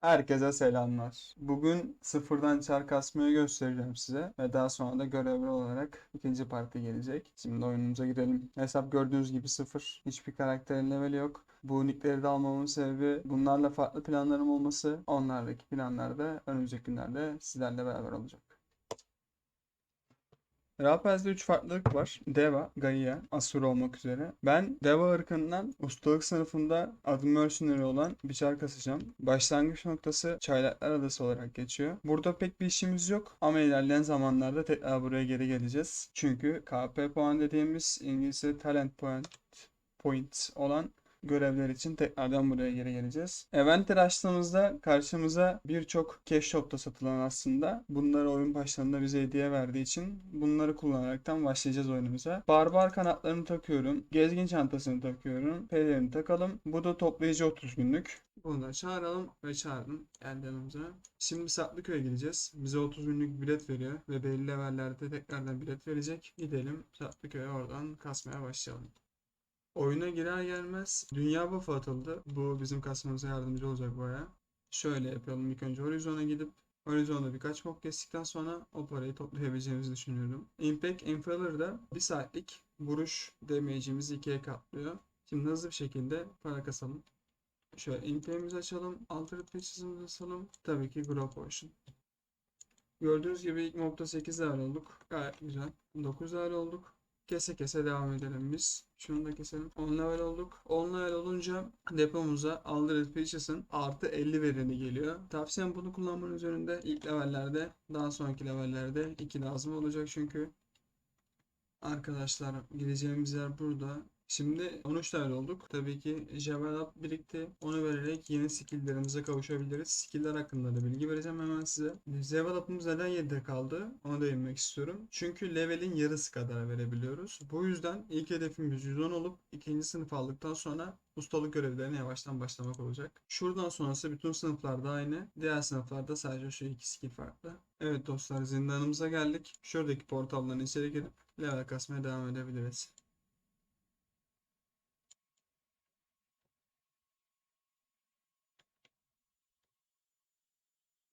Herkese selamlar. Bugün sıfırdan çar kasmayı göstereceğim size ve daha sonra da görevli olarak ikinci parti gelecek. Şimdi oyunumuza girelim. Hesap gördüğünüz gibi sıfır. Hiçbir karakterin leveli yok. Bu nickleri de almamın sebebi bunlarla farklı planlarım olması. Onlardaki planlar da önümüzdeki günlerde sizlerle beraber olacak. Rapaz'da 3 farklılık var. Deva, Gaia, Asur olmak üzere. Ben Deva ırkından ustalık sınıfında adı Mercenary olan bir çar kasacağım. Başlangıç noktası Çaylaklar Adası olarak geçiyor. Burada pek bir işimiz yok ama ilerleyen zamanlarda tekrar buraya geri geleceğiz. Çünkü KP puan dediğimiz İngilizce Talent Point point olan görevler için tekrardan buraya geri geleceğiz. Event'leri açtığımızda karşımıza birçok cash shop'ta satılan aslında bunları oyun başlarında bize hediye verdiği için bunları kullanaraktan başlayacağız oyunumuza. Barbar kanatlarını takıyorum. Gezgin çantasını takıyorum. Pelerini takalım. Bu da toplayıcı 30 günlük. Bunu da çağıralım ve çağırdım. Geldi yanımıza. Şimdi Saklıköy'e gideceğiz. Bize 30 günlük bilet veriyor ve belli levellerde tekrardan bilet verecek. Gidelim Saklıköy'e oradan kasmaya başlayalım. Oyuna girer gelmez dünya buff'ı atıldı. Bu bizim kasmamıza yardımcı olacak baya. Şöyle yapalım ilk önce Horizon'a gidip Horizon'da birkaç mob kestikten sonra o parayı toplayabileceğimizi düşünüyorum. Impact Infiller'da bir saatlik vuruş damage'imizi ikiye katlıyor. Şimdi hızlı bir şekilde para kasalım. Şöyle Impact'imizi açalım. Altered Pitches'imizi açalım. Tabii ki Grow Potion. Gördüğünüz gibi ilk mobda 8 level olduk. Gayet güzel. 9 level olduk. Kese kese devam edelim biz. Şunu da keselim. 10 level olduk. 10 level olunca depomuza Aldred Pitches'ın artı 50 vereni geliyor. Tavsiyem bunu kullanmanın üzerinde ilk levellerde daha sonraki levellerde 2 lazım olacak çünkü Arkadaşlar gideceğimiz yer burada. Şimdi 13 level olduk. Tabii ki Level Up birikti. Onu vererek yeni skilllerimize kavuşabiliriz. Skiller hakkında da bilgi vereceğim hemen size. Level Up'ımız neden 7'de kaldı? Ona değinmek istiyorum. Çünkü levelin yarısı kadar verebiliyoruz. Bu yüzden ilk hedefimiz 110 olup ikinci sınıf aldıktan sonra ustalık görevlerine yavaştan başlamak olacak. Şuradan sonrası bütün sınıflarda aynı. Diğer sınıflarda sadece şu iki skill farklı. Evet dostlar zindanımıza geldik. Şuradaki portaldan içeri girip level kasmaya devam edebiliriz.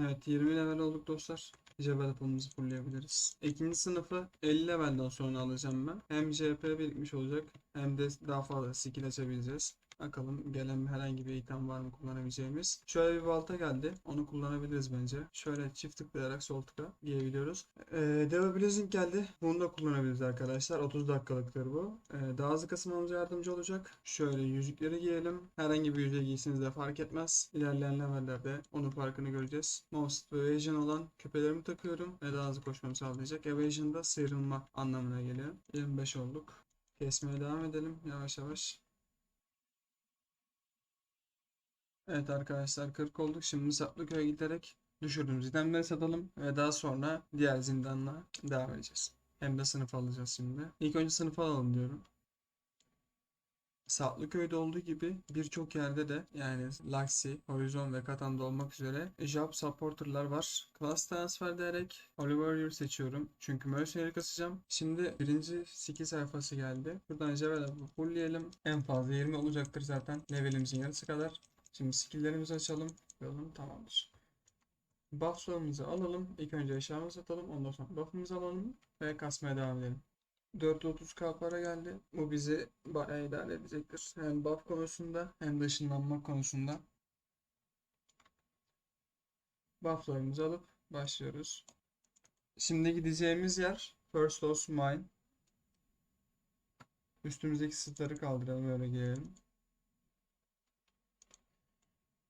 Evet 20 level olduk dostlar. Jebel yapımızı fullleyebiliriz. İkinci sınıfı 50 levelden sonra alacağım ben. Hem JP birikmiş olacak hem de daha fazla skill açabileceğiz. Bakalım gelen herhangi bir item var mı kullanabileceğimiz. Şöyle bir balta geldi. Onu kullanabiliriz bence. Şöyle çift tıklayarak sol tıka giyebiliyoruz. Ee, Deva Blazing geldi. Bunu da kullanabiliriz arkadaşlar. 30 dakikalıktır bu. Ee, daha hızlı kasılmamıza yardımcı olacak. Şöyle yüzükleri giyelim. Herhangi bir yüzüğe giyseniz de fark etmez. İlerleyen levellerde onun farkını göreceğiz. Most Evasion olan küpelerimi takıyorum. Ve daha hızlı koşmamı sağlayacak. Evasion da sıyrılma anlamına geliyor. 25 olduk. Kesmeye devam edelim yavaş yavaş. Evet arkadaşlar 40 olduk. Şimdi Saplıköy'e giderek düşürdüğümüz itemleri satalım ve daha sonra diğer zindanla devam edeceğiz. Hem de sınıf alacağız şimdi. İlk önce sınıf alalım diyorum. Saplıköy'de olduğu gibi birçok yerde de yani Laxi, Horizon ve Katan'da olmak üzere job supporter'lar var. Class transfer diyerek Warrior seçiyorum. Çünkü Mercenary kasacağım. Şimdi birinci skill sayfası geldi. Buradan Javel'a fullleyelim. En fazla 20 olacaktır zaten. Levelimizin yarısı kadar. Şimdi skill'lerimizi açalım. Bakalım tamamdır. Buff'larımızı alalım. İlk önce eşyamızı atalım. Ondan sonra buff'ımızı alalım. Ve kasmaya devam edelim. 430k para geldi. Bu bizi bayağı idare edecektir. Hem buff konusunda hem de ışınlanma konusunda. Buff'larımızı alıp başlıyoruz. Şimdi gideceğimiz yer First Lost Mine. Üstümüzdeki sırtları kaldıralım öyle gelelim.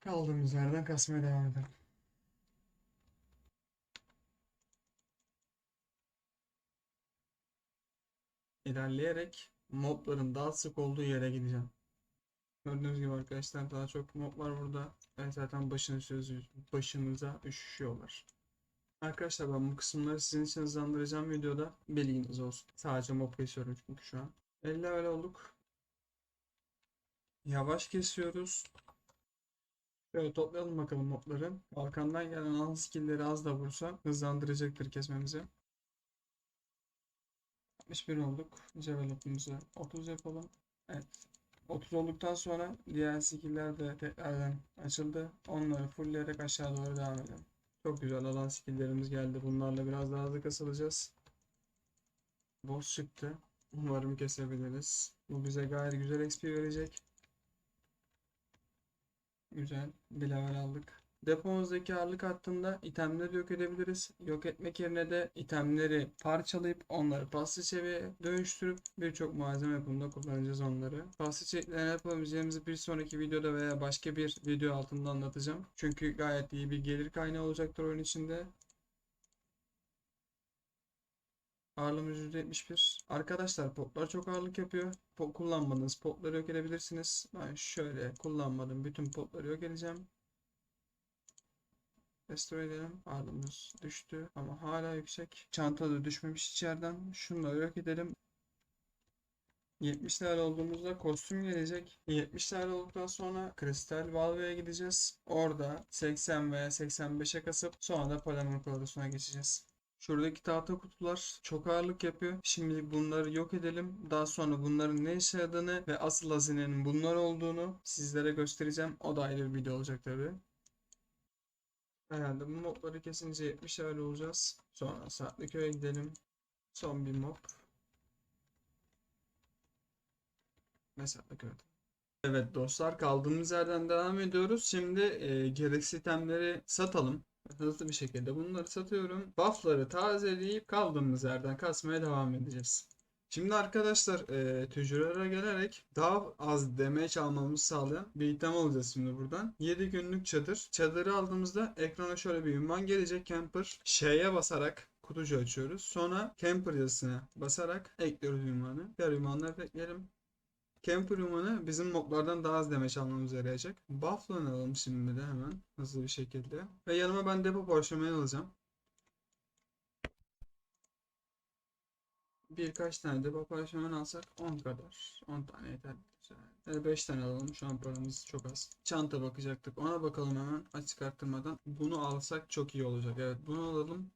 Kaldığımız yerden kasmaya devam edelim. İlerleyerek mobların daha sık olduğu yere gideceğim. Gördüğünüz gibi arkadaşlar daha çok mob var burada. Ben zaten başını sözü başınıza üşüşüyorlar. Arkadaşlar ben bu kısımları sizin için hızlandıracağım videoda. Bilginiz olsun. Sadece mob kesiyorum çünkü şu an. 50 level olduk. Yavaş kesiyoruz. Şöyle toplayalım bakalım mobları. Balkandan gelen an skill'leri az da vursa hızlandıracaktır kesmemizi. 61 olduk. Develop'ımızı 30 yapalım. Evet. 30 olduktan sonra diğer skill'ler de tekrardan açıldı. Onları fullleyerek aşağı doğru devam edelim. Çok güzel alan skill'lerimiz geldi. Bunlarla biraz daha hızlı kasılacağız. Boss çıktı. Umarım kesebiliriz. Bu bize gayet güzel XP verecek. Güzel. Bir level aldık. Depomuzdaki ağırlık hattında itemleri yok edebiliriz. Yok etmek yerine de itemleri parçalayıp onları paslı çeviye dönüştürüp birçok malzeme yapımında kullanacağız onları. Paslı çeliklerini yapabileceğimizi bir sonraki videoda veya başka bir video altında anlatacağım. Çünkü gayet iyi bir gelir kaynağı olacaktır oyun içinde. Ağırlığımız %71. Arkadaşlar potlar çok ağırlık yapıyor. Po- kullanmadığınız potları yok edebilirsiniz. Ben şöyle kullanmadım. Bütün potları yok edeceğim. Restore edelim. Ağırlığımız düştü ama hala yüksek. Çanta da düşmemiş içeriden. Şunları yok edelim. 70 level olduğumuzda kostüm gelecek. 70 level olduktan sonra Kristal Valve'ye gideceğiz. Orada 80 veya 85'e kasıp sonra da Polymer Kılavuzuna geçeceğiz. Şuradaki tahta kutular çok ağırlık yapıyor. Şimdi bunları yok edelim. Daha sonra bunların ne işe yaradığını ve asıl hazinenin bunlar olduğunu sizlere göstereceğim. O da ayrı bir video olacak tabii. Herhalde bu mobları kesince 70 level olacağız. Sonra Saatliköy'e gidelim. Son bir mob. Mesela gördüm. Evet dostlar kaldığımız yerden devam ediyoruz. Şimdi e, gereksiz itemleri satalım. Hızlı bir şekilde bunları satıyorum. Buff'ları tazeleyip kaldığımız yerden kasmaya devam edeceğiz. Şimdi arkadaşlar e, tüccarlara gelerek daha az damage almamızı sağlayan bir item alacağız şimdi buradan. 7 günlük çadır. Çadırı aldığımızda ekrana şöyle bir ünvan gelecek camper. Şeye basarak kutucu açıyoruz. Sonra camper yazısına basarak ekliyoruz ünvanı. Diğer ünvanları ekleyelim. Camper ünvanı bizim moblardan daha az damage almamıza yarayacak. Buff'la alalım şimdi de hemen hızlı bir şekilde. Ve yanıma ben depo parşömeni alacağım. Birkaç tane de parşömen alsak 10 kadar. 10 tane yeter. Hadi 5 tane alalım. Şu an paramız çok az. Çanta bakacaktık. Ona bakalım hemen açık arttırmadan. Bunu alsak çok iyi olacak. Evet bunu alalım.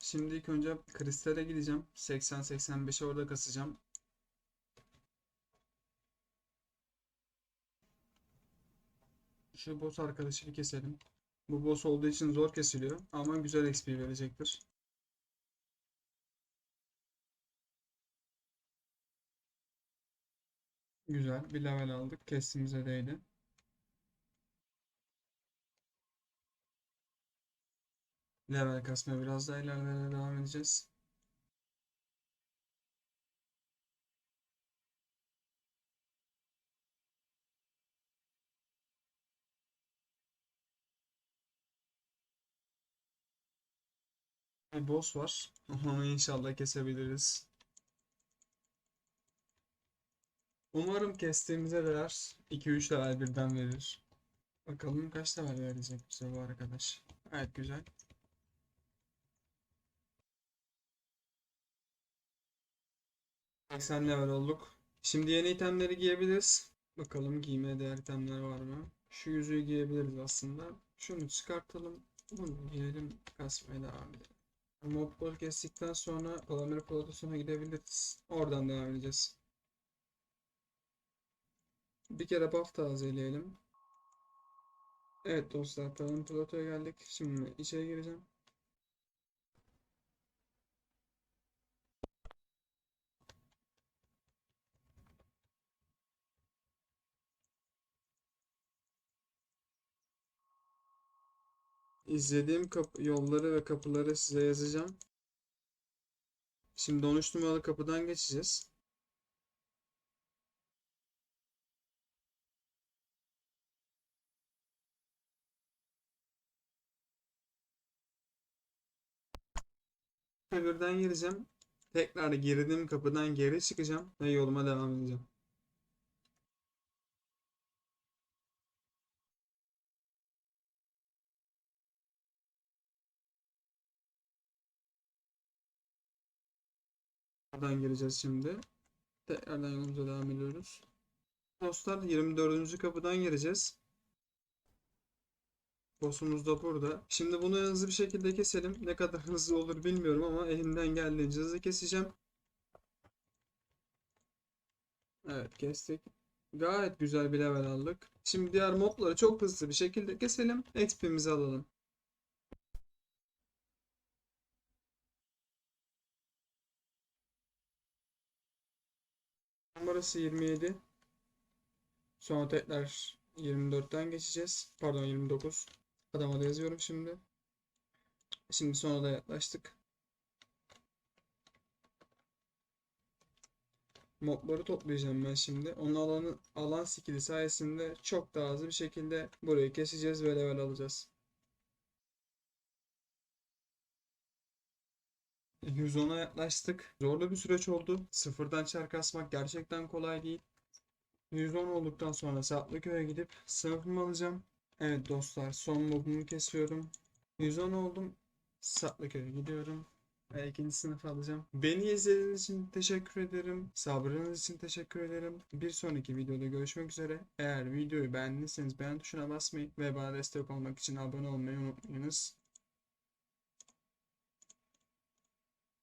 Şimdi ilk önce kristale gideceğim. 80-85'e orada kasacağım. Şu boss arkadaşı bir keselim. Bu boss olduğu için zor kesiliyor ama güzel XP verecektir. Güzel bir level aldık. Kestiğimize değdi. Level kasmaya biraz daha ilerlere devam edeceğiz. Bir boss var. Onu inşallah kesebiliriz. Umarım kestiğimize değer 2-3 level birden verir. Bakalım kaç level verecek bize bu arkadaş. Gayet güzel. Sen level olduk. Şimdi yeni itemleri giyebiliriz. Bakalım giymeye değer itemler var mı? Şu yüzüğü giyebiliriz aslında. Şunu çıkartalım. Bunu giyelim. Kasmaya devam edelim. Mobları kestikten sonra Palamir Platosu'na gidebiliriz. Oradan devam edeceğiz. Bir kere buff tazeleyelim. Evet dostlar Palamir Plato'ya geldik. Şimdi içeri gireceğim. İzlediğim yolları ve kapıları size yazacağım. Şimdi 13 numaralı kapıdan geçeceğiz. Birden gireceğim. Tekrar girdiğim kapıdan geri çıkacağım ve yoluma devam edeceğim. Buradan gireceğiz şimdi. Tekrardan yolumuza devam ediyoruz. Dostlar 24. kapıdan gireceğiz. Boss'umuz da burada. Şimdi bunu hızlı bir şekilde keselim. Ne kadar hızlı olur bilmiyorum ama elimden geldiğince hızlı keseceğim. Evet kestik. Gayet güzel bir level aldık. Şimdi diğer mobları çok hızlı bir şekilde keselim. XP'mizi alalım. Numarası 27. Sonra tekrar 24'ten geçeceğiz. Pardon 29. Adama da yazıyorum şimdi. Şimdi sona da yaklaştık. Mobları toplayacağım ben şimdi. Onun alanı alan skill'i sayesinde çok daha hızlı bir şekilde burayı keseceğiz ve level alacağız. 110'a yaklaştık. Zorlu bir süreç oldu. Sıfırdan çar kasmak gerçekten kolay değil. 110 olduktan sonra Saplıköy'e gidip sınıfımı alacağım. Evet dostlar son mobumu kesiyorum. 110 oldum. Saplıköy'e gidiyorum. Ve ikinci sınıf alacağım. Beni izlediğiniz için teşekkür ederim. Sabrınız için teşekkür ederim. Bir sonraki videoda görüşmek üzere. Eğer videoyu beğendiyseniz beğen tuşuna basmayı ve bana destek olmak için abone olmayı unutmayınız.